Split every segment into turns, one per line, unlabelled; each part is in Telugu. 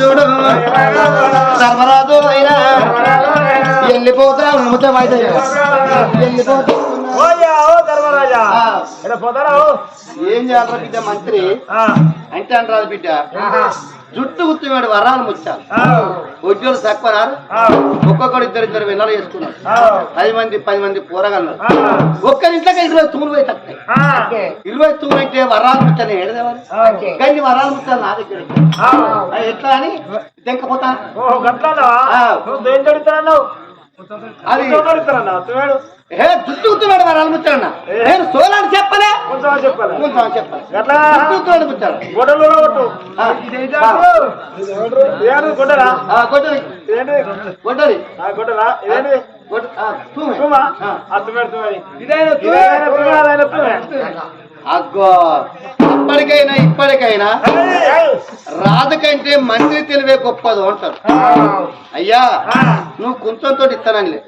చూడు. ధర్మరాజు. అయినా వెళ్ళిపోతా ముత్తమైతే వెళ్ళిపోతా? ఏం చేయాలరా బిడ్డ మంత్రి? అంటే అంటారు బిడ్డ. జుట్టు గుర్తుమేడు వరాలు ముచ్చాలి
ఆ,
ఉద్యోగులు తక్కువ రారు
ఆ,
ఒక్కొక్కడు ఇద్దరు ఇద్దరు వెళ్ళాలి చేసుకున్నారు. పది మంది పది మంది పోరగలరు.
ఆ,
ఒక్కరింట్లోకి ఇరవై తూములు పోయి తక్కువ ఇరవై తూములు అయితే వరాలు ముచ్చాను ఏడదేవారు. కానీ వరాలు ముచ్చాలి నా దగ్గర ఎట్లా అని తెంకపోతా? అది ఏ గుర్తుమేడు వరాలు ముచ్చాడన్న నేను సోలాన్ని చెప్పలే.
కొంచెం చెప్పాలి.
కొంచెం ముచ్చాడు
కొట్టు గొడ్డరా ఏంటి గొడ్డరా ఏంటి ఇదైనా
అగ్గో అప్పటికైనా ఇప్పటికైనా రాజు కంటే మంత్రి తెలివే గొప్పదు అంటారు. అయ్యా నువ్వు కుంచంతో ఇస్తానని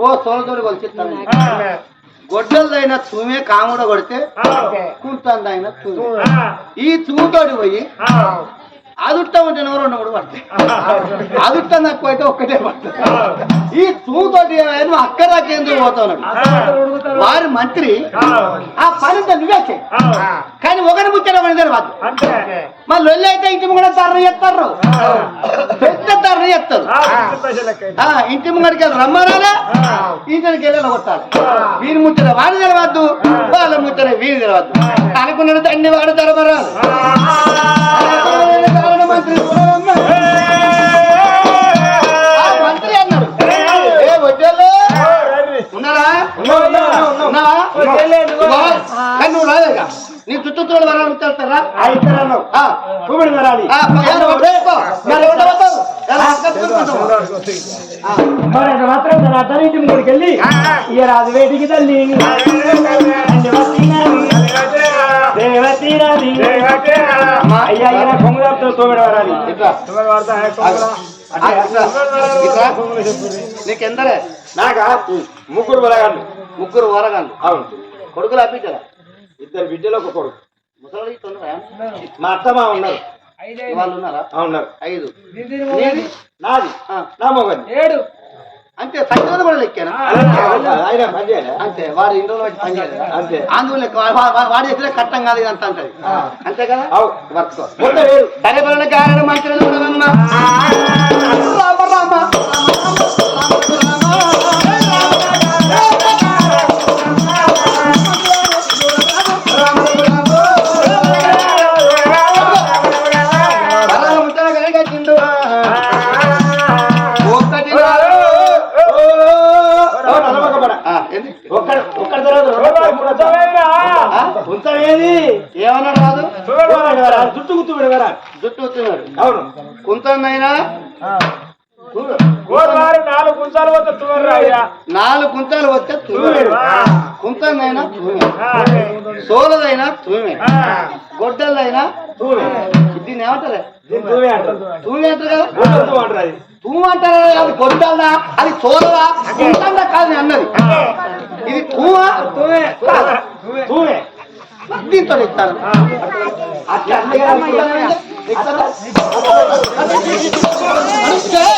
ఓ సోలతోటి కొలిచి ఇస్తానని గొడ్డలదైనా తూమే కాముడ కొడితే కుంతందైనా తూమే. ఈ తూతోటి పోయి అదుట్ట ఎవరు రెండు మూడు పడతాయి. అదుట్ట తక్కువ అయితే ఒక్కటే పడుతుంది ఈ తూతోటి నువ్వు అక్కడ దాకా ఎందుకు పోతావు వారి మంత్రి ఆ. పనితో నువ్వే కానీ ఒకరి ముచ్చట పని తెలియదు
అంతే.
మా లొల్లి అయితే ఇంటి ముంగడ ధరణ చేస్తారు. పెద్ద ధరణ చేస్తారు. ఆ ఇంటి ముంగడికి వెళ్ళి రమ్మనాలే ఇంటికి వెళ్ళి కొట్టాలి వీరి ముచ్చట వాడు తెలవద్దు వాళ్ళ ముచ్చట వీరి తెలవద్దు అనుకున్నాడు తండ్రి వాడు తెలవరాదు మంత్రి మంత్రి అన్నాడు ఏ వడ్డేళ్ళు ఉన్నారా ఉన్నావా కానీ నువ్వు రాలేగా నీ చుట్టూ తోడు వరాలు చేస్తారా ఆ,
వరాలి
మరి
మాత్రం తన అతనింటి ముందుకు ఇక రాజు వేటికి తల్లి అయ్యా ఇక కొంగు తోమిడ వరాలి
ఇట్లా. ఆ, ఇట్లా. ఇట్లా. నీకెందరే
నాకా ముగ్గురు వరగాళ్ళు
ముగ్గురు వరగాళ్ళు
అవును
కొడుకులు అప్పించారా
ఇద్దరు బిడ్డలు ఒక కొడుకు
ముసలి
మా అత్తమా ఉన్నారు
వాళ్ళు ఉన్నారా
ఉన్నారు
ఐదు నీది?
నా మొగది
ఏడు
అంతే సంఖ్యలో కూడా లెక్కేనా
ఆయన
అంతే వాడి ఇంట్లో వచ్చి పని చేయలేదా?
అంతే.
వా- వాడి చేసిన కట్టం కాదు ఇదంతా అంటది. అంతే కదా? వర్కో. సరే కారణ మంత్రులు
గోదావరి నాలుగు
కుంతాలు వస్తే తుమ్మే కుంతనైనా తుమ్మే సోలదైనా తుమ్మే గొడ్డలైనా
తూవే
దీన్ని ఏమంటారు?
తూవే అంటారు.
కదా? తూము అంటారా అది గొడ్డలదా అది సోలదా? కుంతందా కాదు నేను అన్నది. ఇది తూమా
తూవే తూవే
దీంతో ఇస్తాను అట్లా అందుకే ఇస్తారా?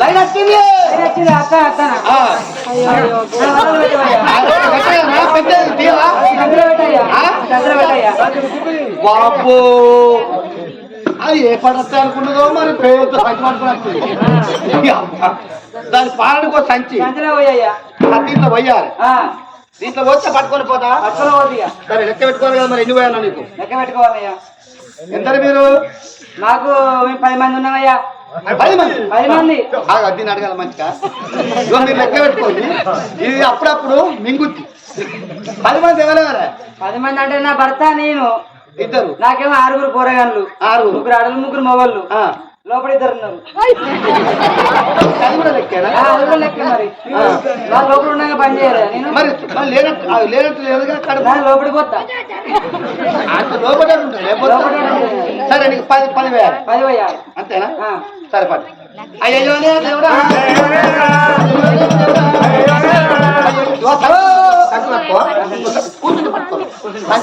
లైన్ వచ్చింది, బాబు. అది ఏ పడతా అనుకున్నదో మరి పేరుతో సంచి పట్టుకుని దాని పాలనకో సంచి. ఆ దీంట్లో పోయాలి దీంట్లో వచ్చి పట్టుకొని పోతా? సరే లెక్క పెట్టుకోవాలి కదా మరి ఎన్ని పోయాను నీకు?
లెక్క పెట్టుకోవాలయ్యా.
ఎందరు మీరు?
నాకు మేము పది మంది ఉన్నామయ్యా.
పది మంది?
పది మంది.
ఆగు, దీన్ని అడగాల మంచిగా. లెక్క పెట్టుకోండి. ఇది అప్పుడప్పుడు మింగుద్ది. పది మంది ఎవరెవరా
పది మంది అంటే నా భర్త నేను.
ఇద్దరు.
నాకేమో ఆరుగురు పోరగాళ్ళు.
ఆరుగురు.
ముగ్గురు ఆడలు ముగ్గురు మొగళ్ళు.
ఆ,
లోపల ఇద్దరు ఉన్నారు. లోపల ఉండగా పని చేయరా? నేను?
మరి లేనట్టు లేదుగా
లోపలికి పోతా.
అంత లోపలే. సరే నీకు పది పది వేయాలి.
పది పోయా
అంతేనా. సరే పది. అయ్యో దేవుడా. పట్టుకో. పట్టుకో.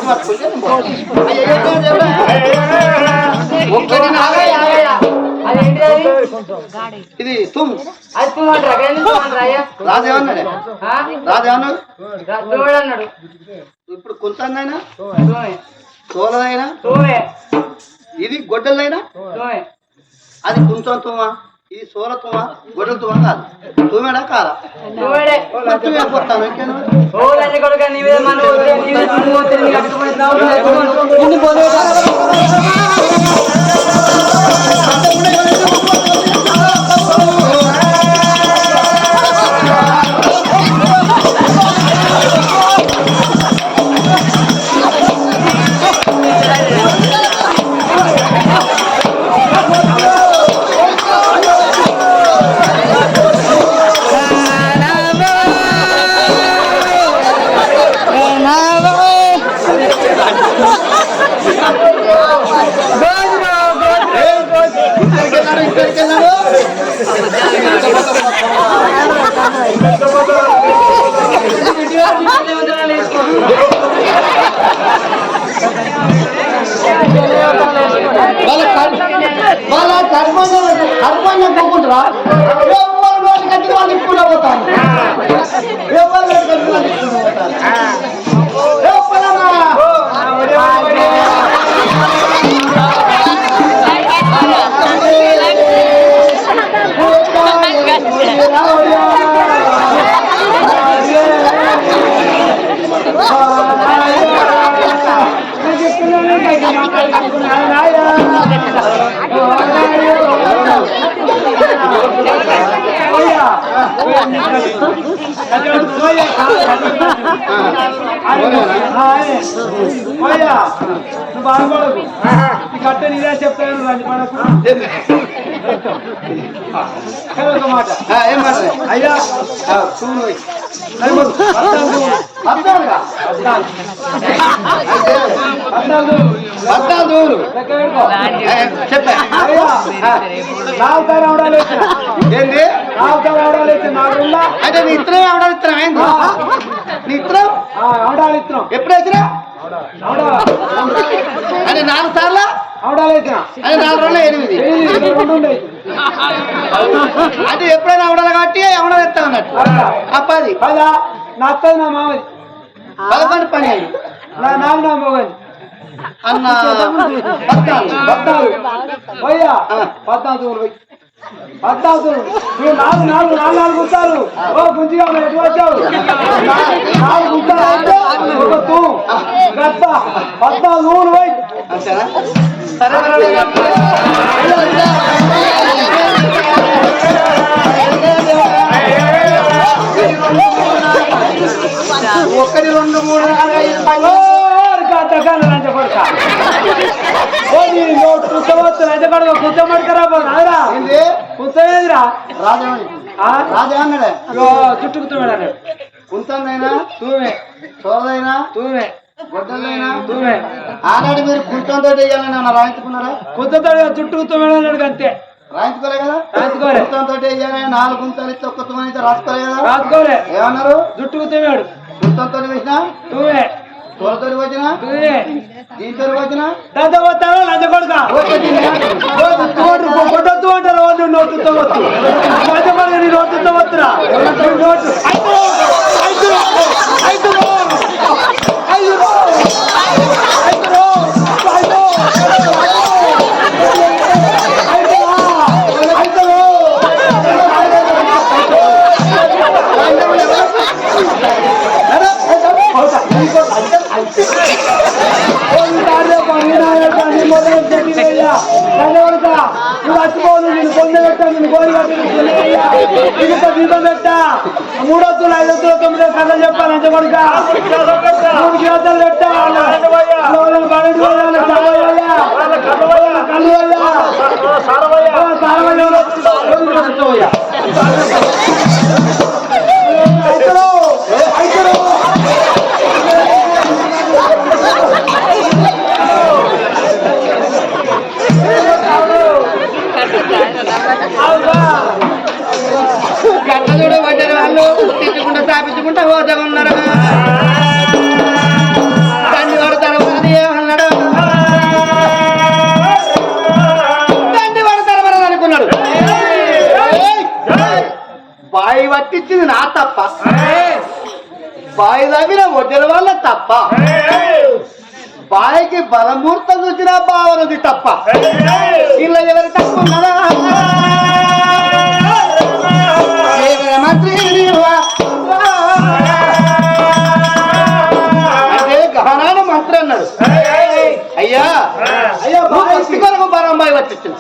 పట్టుకుంటే ఇది తుమ్ ఇప్పుడు కొంతైనా
తుమ్మే
తోలదైనా ఇది గొడ్డలైనా అది కుంచం తుమ్మ ఇది సోల తుమ్మ గొడ్డల తుమ్మ కాదు? తుమ్మేడా కాదా.
తుమ్ముడే
వాళ్ళ వాళ్ళ కర్మంగా ఎవరు నోటి కట్టి వాళ్ళు ఇప్పుడు ఎవరు కట్టి వాళ్ళు ఇప్పుడు
నాలుగు తారు అవడాలు వచ్చిన
ఏంది?
నాలుగు తారు అవడాలు వచ్చిన నాలుగు
అంటే నీ ఇత్తనం అవడం ఇత్తనం ఏంది? నీ ఇత్తనం
అవడాలు ఇస్తున్నాం?
ఎప్పుడు వేసినా అంటే నాలుగు సార్లు? అంటే నాలుగు రోజులు ఎనిమిది. అంటే ఎప్పుడైనా అవడాలి కాబట్టి అవడం ఎత్తా అన్నట్టు. ఆ పది.
కదా నా అత్తది నా మామది
పదకొండు పన్నెండు
నా నాన్న నా మగది
అన్న. పద్నాలుగు.
పద్నాలుగు. పోయ్యా. పద్నాలుగు పోయి. పద్నాలుగు నువ్వు నాలుగు నాలుగు నాలుగు నాలుగు గుంటాలు ఓ గుంజిగా ఎటు వచ్చావు? నా- నాలుగు గుంటాలు పద్నాలుగు పోయి
అంతేనా ఒకటి రెండు మూడు నాలుగు ఐదు ఏంది
కూర్చోలేదురా
రాజేమని రాజేమన్నాడే
చుట్టుకుతున్నాడు
కుంతందైనా
తూమే
సోదైనా
తూమే
గొడ్డలైనా?
తూమే
ఆనాడు మీరు కుంతంతో వేయాలని రాయించుకున్నారా?
చుట్టుకుతున్నాడు అన్నాడు అంతే.
రాయించుకోలే కదా?
రాసుకోలే
కుంతంతో వేయాలని నాలుగు కుంతలు ఇస్తే ఒక్క తుమ్మని అయితే రాసుకోలే కదా?
రాసుకోలే.
ఏమన్నారు?
చుట్టుకుతున్నాడు
కుంతంతో వేసినా
తూమే
తోలతో వచ్చినా
తూమే
దీంతో వచ్చినా
దంత పోతాను లంచ కొడుక? సారవయ్య. సారవయ్య.
పట్టించింది నా తప్ప. బాయి తవ్విన వడ్డెల వాళ్ళ తప్ప. బాయికి బలమూర్తం చూసిన బావనది తప్ప. ఇలా ఎవరి తప్పు ఉన్నదా? మంత్రి? అంటే గహనాన మంత్రి అన్నాడు. అయ్యా అయ్యా భక్తి కొరకు బరంబాయి వచ్చింది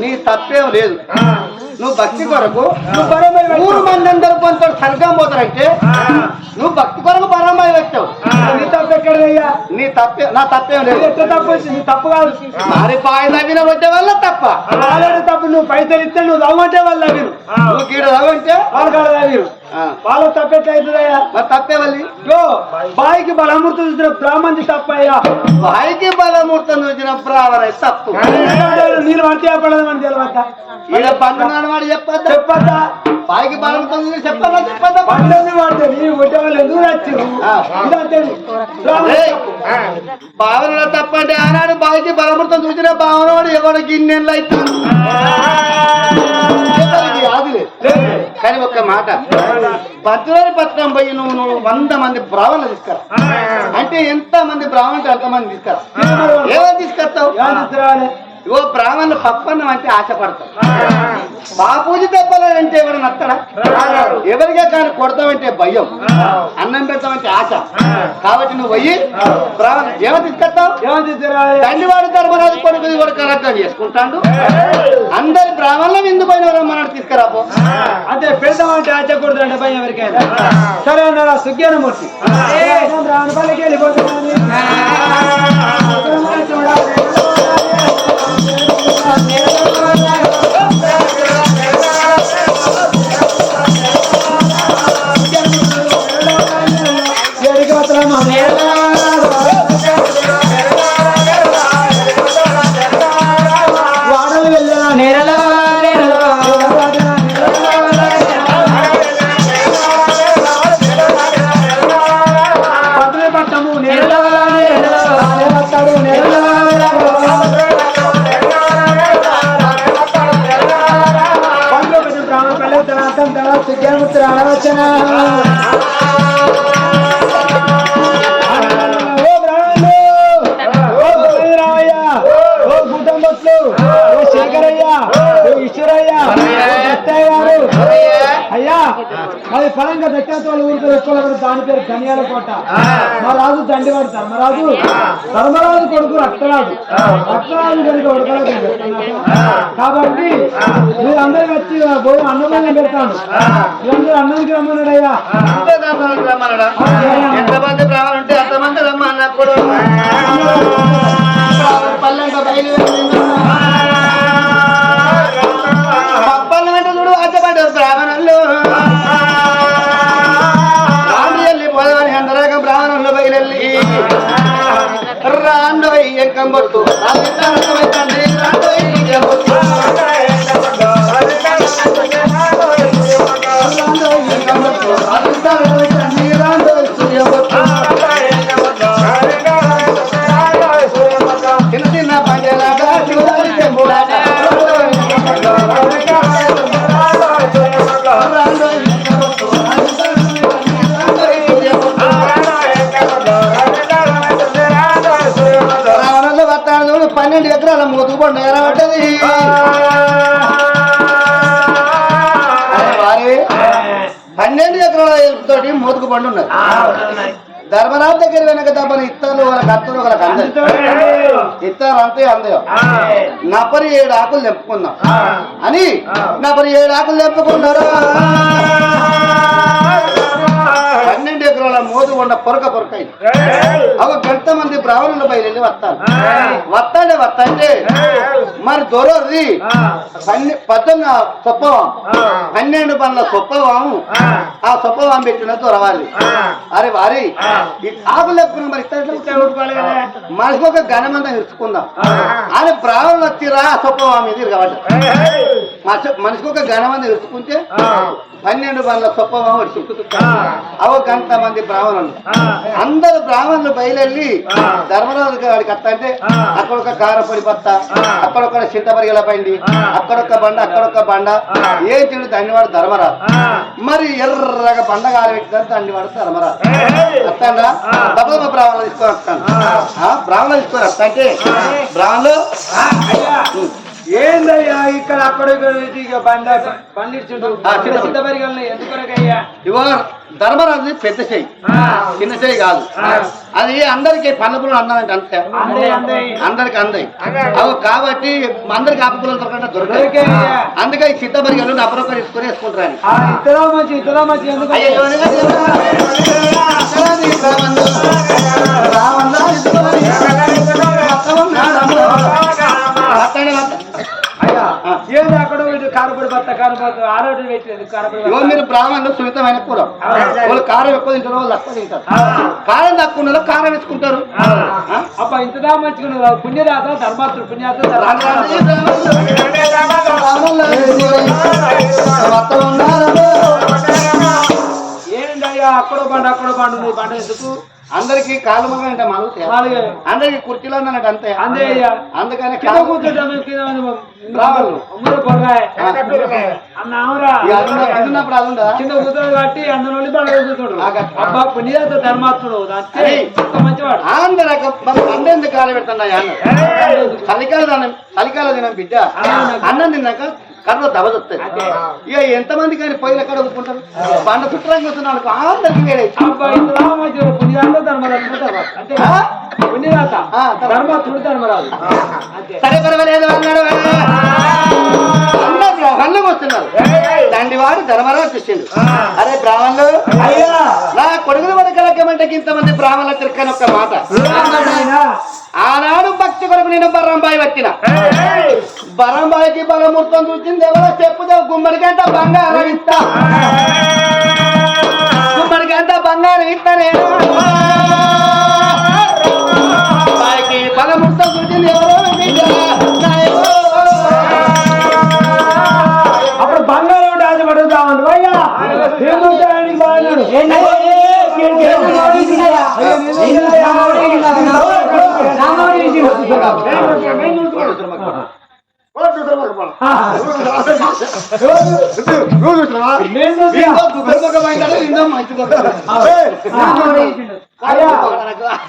నీ తప్పేం లేదు. నువ్వు భక్తి కొరకు ఊరు మంది అందరూ కొంత సరిగ్గా పోతారంటే నువ్వు భక్తి కొరకు బరంబాయి వచ్చావు
నీ తప్పు ఎక్కడయ్యా
నీ తప్పే నా తప్పేం లేదు.
తప్పు వచ్చింది? తప్పు కాదు.
మరి పాయ తవ్విన వచ్చే వల్ల తప్ప.
తప్పు నువ్వు పైసలు ఇస్తే నువ్వు తవ్వమంటే వాళ్ళు తవ్విరు.
నువ్వు గీడ తవ్వంటే
వాళ్ళ
ఆ,
వాళ్ళ తప్పు ఎట్లా అవుతుందయ్యా
మరి తప్పే వల్లి
యో బాయికి బలమూర్తి చూసిన బ్రాహ్మణి తప్పయ్యా.
బాయికి బలమూర్తం చూసిన బ్రావర తప్పు.
నీళ్ళు పడితే పడదు అని తెలియవద్దా
ఈడ పండుగ వాడు చెప్పద్దా?
చెప్పద్దా?
బాయికి బలమూర్తం చూసి చెప్పదా చెప్పద్దా?
పండుగ పడితే నీ ఎందుకు నచ్చారు బ్రాహ్మణి తప్పు.
భావనలో తప్పంటే ఆనాడు బాయికి బలమూర్తం చూసిన భావనవాడు ఎవడు గిన్నెళ్ళు అయితే ఆదిలే.
లేదు.
కానీ ఒక్క మాట. భద్రారి పట్నం పోయి నువ్వు నువ్వు వంద మంది బ్రాహ్మణులు తీసుకురా. అంటే ఎంత మంది బ్రాహ్మణులు అంత మంది తీసుకురా. ఏమని తీసుకొస్తావు? ఇగో బ్రాహ్మణులు పప్పన్నం అంటే ఆశపడతాం బాపూజీ దెబ్బలంటే ఎవరు నత్తడా ఎవరికే కానీ కొడతామంటే భయం. అన్నం పెడతామంటే ఆశ. కాబట్టి నువ్వు పోయి బ్రాహ్మణ ఏమో తీసుకొస్తావు?
తీసుకురావాలి?
తండ్రివాడు ధర్మరాజు కొడుకు కూడా కరెక్ట్గా చేసుకుంటాడు. అందరి బ్రాహ్మణులు ఎందుకు పోయిన రమ్మన్నాడు తీసుకురాపో.
అంటే పెడతామంటే ఆచకూడదు అంటే భయం ఎవరికైనా. సరే అన్నారా సుజ్ఞానమూర్తి బ్రాహ్మణ పల్లికి వెళ్ళిపోతున్నాను వాడలు రాజు దండి పడతారు మా రాజు ధర్మరాజు కొడుకు రక్తరాజు. రక్తరాజు కనుక ఉడకలేదు కాబట్టి మీరందరూ వచ్చి పోయి అన్నదానం పెడతాను. మీరందరూ అన్నానికి
రమ్మన్నాడా ఎంతమంది అంతమంది పల్లెంట బయలుదేరి పప్పన్న ఎంకం బొట్టు పండు ఉన్నది ధర్మరాజు దగ్గర వెనక దెబ్బలు ఇత్తలు వాళ్ళకి అత్తలు వాళ్ళకి అందరు ఇత్తలు అంతే అందయో. నపరి ఏడు ఆకులు తెంపుకుందాం. అని నపరి ఏడు ఆకులు తెంపుకున్నారు పన్నెండు ఎకరాల మోదు కొండ మళ్ళా పొరక పొరక ఒక గంట మంది బ్రాహ్మణులు బయలుదేరి వస్తారు. వస్తాడే వస్తాంటే మరి దొరది పన్నె పద్దెన్న సొప్పవం పన్నెండు పనుల సొప్పవాము. ఆ! సొప్పవాం పెట్టిన దొరవాలి. అరే వారి ఆకులు ఎక్కువ మరి మనిషికి ఒక ఘనమందం ఇరుచుకుందాం అని బ్రాహ్మణులు వచ్చిరా సొప్పవాం మీద ఇరగబడ్డ మనిషికి ఒక ఘనమందం ఇరుచుకుంటే పన్నెండు పనుల సొప్పవాం ఇరుచుకుంటారు అవ గంట మంది బ్రాహ్మణులు. అందరు బ్రాహ్మణులు బయలుదేరి ధర్మరాజు గారికి అంటే అక్కడ ఒక కారపొడి బత్త అక్కడ ఒక చింతపరిగల పండి అక్కడొక్క బండ అక్కడొక్క బండ. ఏ చెడు దండివాడు ధర్మరాజు. మరి ఎర్రగా బండ కారబెట్టిన దండివాడు ధర్మరాజు. వస్తాడా డబ్బులు బ్రాహ్మణులు తీసుకొని వస్తాను బ్రాహ్మణులు తీసుకొని వస్తా అంటే? బ్రాహ్మణులు?
ఏందయ్యా ఇక్కడ అక్కడ బండ
చిన్న-
సిద్ధపరిగలని ఎందుకొరకయ్యా?
ఇవో ధర్మరాజు పెద్ద చెయ్యి చిన్న చెయ్యి కాదు అది అందరికి పనుపులు అన్నదంటే అంతే
అందే అందే
అందరికి అందాయి అవి కాబట్టి అందరికి ఆపకులు దొరకకుండా దొరకదు అందుకే ఈ తీసుకొని వేసుకుంటారని
ఆ ఇతర ఏంది అక్కడ కారపొడి కారపొడి పెట్టలేదు కారపొడి బత్త.
మీరు బ్రాహ్మణులు సున్నితమైన కూర. వాళ్ళు కారం ఎక్కువ తింటారు వాళ్ళు తక్కువ తింటారు. కారం తక్కువ ఉన్న వాళ్ళు కారం వేసుకుంటారు.
అబ్బా ఇంతదా మంచిగా పుణ్యదాత ధర్మాత్రుడు పుణ్యాత. ఏందయ్యా అక్కడో బండ అక్కడో బండ ఉంది బండ ఎందుకు?
అందరికి కాలు మగ అంటే మలుగుతాయి అందరికి కుర్చీలో అన్నట్టు అంతే.
అందే అయ్యా.
అందుకని రావాలి. అది
కింద కూతురు అందరి కూర్చుంటాడు. అబ్బా ధర్మాత్ముడు. అంతే. అంత మంచివాడు.
పెడుతున్నా చలికాల దినం చలికాల దినం బిడ్డ. అన్నం తిన్నాక కర్ర దబదొస్తాయి ఇక ఎంతమంది కానీ పొయ్యిలు ఎక్కడ ఊపుకుంటారు బండ చుట్టడానికి వస్తున్నాడు అందరికి
మంచివాడు పుణ్యదాత ధర్మరాజు? పుణ్యదాత. ధర్మరాజు.
సరే పర్వాలేదు అన్నాడు. అందరు బ్రాహ్మణులకు వస్తున్నారు దండివాడు ధర్మరాజు వచ్చిండు అరే బ్రాహ్మణులు నా కొడుకులు వడకలకమంటే ఇంతమంది బ్రాహ్మణుల తిరక్కని ఒక్క మాట. ఆనాడు భక్తి కొరకు నేను బర్రంబాయి వచ్చిన. బర్రంబాయికి బలమూర్తం చూసింది ఎవరో చెప్పుదే గుమ్మడికంట బంగారం ఇస్తా. గుమ్మడికంట బంగారం ఇస్తా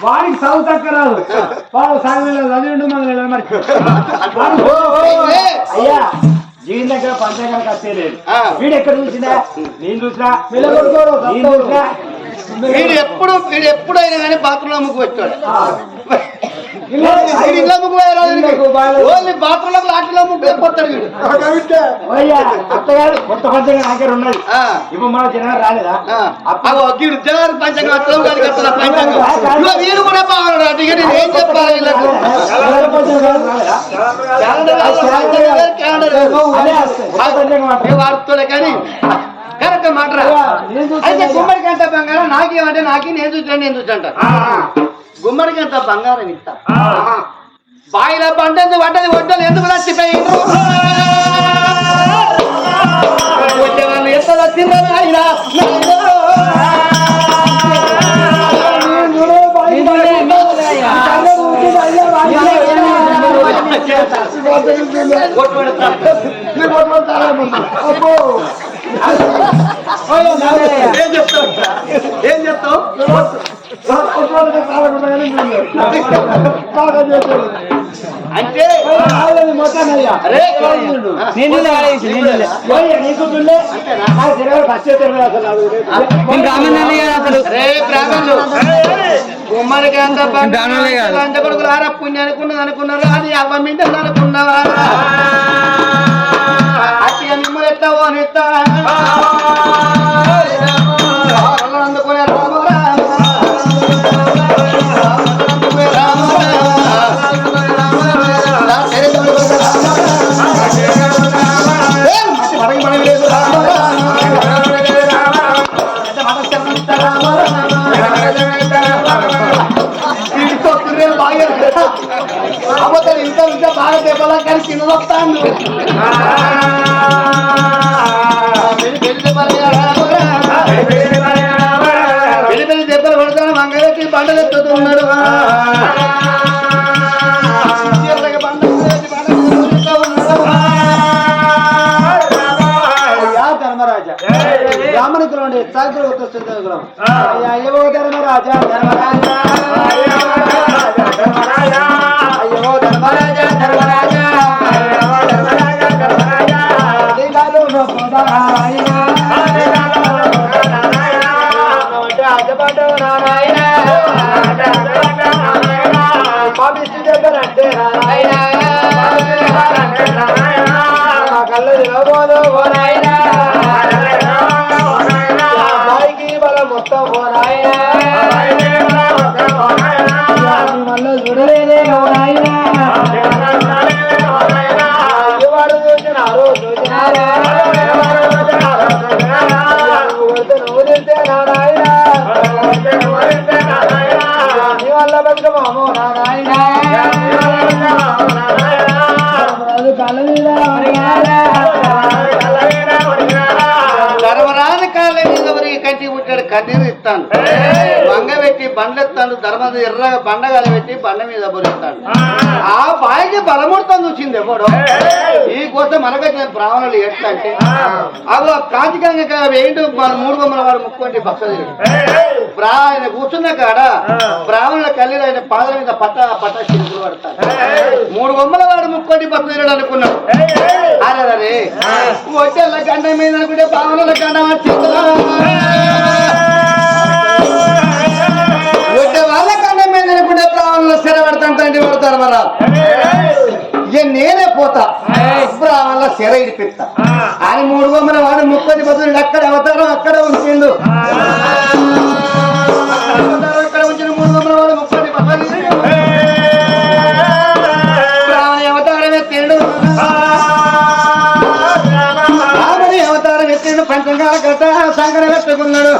వాడికి చదువు తక్కువ రాదు వాడు సాగు రెండు మంది మరి
అయ్యా జీవితం దగ్గర పంచగలకు వచ్చేలేదు వీడు ఎక్కడ చూసినా నేను చూసినా? నేను చూసినా?
వీడు ఎప్పుడు వీడు ఎప్పుడైనా కానీ బాత్రూంలో పెట్టాడు వీడు ఇళ్ళ ముగ్గు వేయరాదు
ఇళ్ళకు బాగా-
ఓన్లీ బాత్రూంలో లాటిలో ముగ్గు వేపోతాడు వీడు.
అయ్యా అత్తగారు కొత్త పంచగం నాకే ఉన్నది ఇప్పుడు మన రాలేదా?
వీడు పంచంగం అత్తలం గారికి వస్తున్న పంచంగం. ఇగో వీడు కూడా బాగున్నాడు. అంటే ఇక నేను ఏం చెప్పాలి వీళ్ళకు? క్యాలెండర్ వాడుతోలే కానీ కరెక్ట్
చూస్తాను
అయితే గుమ్మడికి అంత బంగారం నాకేమంటే నాకి నేను చూసాను నేను చూసాంట గుమ్మడికి అంత బంగారం ఇస్తా బాయిల బండెందుకు పడ్డది ఒడ్డలు ఎందుకు వాళ్ళు ఎంత నాయనా. కొట్టు పెడతా. ఏం చెప్తావు? ఏం చెప్తావు? అంటే గుమ్మడికి అంత
బ్రాహ్మణులే కాదు.
అంత కొడుకులు ఆరా పుణ్య అనుకున్నది అనుకున్నారు? అది అవ్వ అనుకున్నావా అట్టి మిమ్మల్ని ఎట్లా
సాగులు వస్తుంది అయ్యా అయ్యో ధర్మరాజా ధర్మరాజా.
కన్నీరు ఇస్తాను బంగ పెట్టి బండ్లెత్తాడు ధర్మ ఎర్రగా బండగాలు పెట్టి బండ మీద బొరుస్తాడు ఆ. బాయికి బలముడతాను చూసింది ఎవడో? ఈ కోసం మనకొచ్చిన బ్రాహ్మణులు ఎట్లా అంటే అవి కాంతికంగా ఏంటి మన మూడు బొమ్మల వాడు ముక్కోండి భక్తులు బ్రా ఆయన కూర్చున్న కాడ బ్రాహ్మణుల కళ్ళు ఆయన పాదల మీద పట్ట పట్ట చిరుకులు పడతారు. మూడు బొమ్మల వాడు ముక్కోటి భక్తులు అనుకున్నాడు. అరే అరే వచ్చేళ్ళ గండ మీద అనుకుంటే బ్రాహ్మణుల గండ వచ్చిందా బ్రాహ్మణులు స్థిర తండ్రి పడతారు మన ఇక నేనే పోతా. బ్రాహ్మణుల స్థిర ఇడిపిస్తా. ఆయన మూడు బొమ్మల వాడు ముప్పది భక్తులు అక్కడ అవతారం అక్కడ ఉంచిండు. అక్కడ ఉంచిన మూడు బొమ్మల వాడు ముక్కోటి బ్రాహ్మణ అవతారం ఎత్తిండు. రాముడి అవతారం ఎత్తిండు. పంచంగాల కథ సంకర పెట్టుకున్నాడు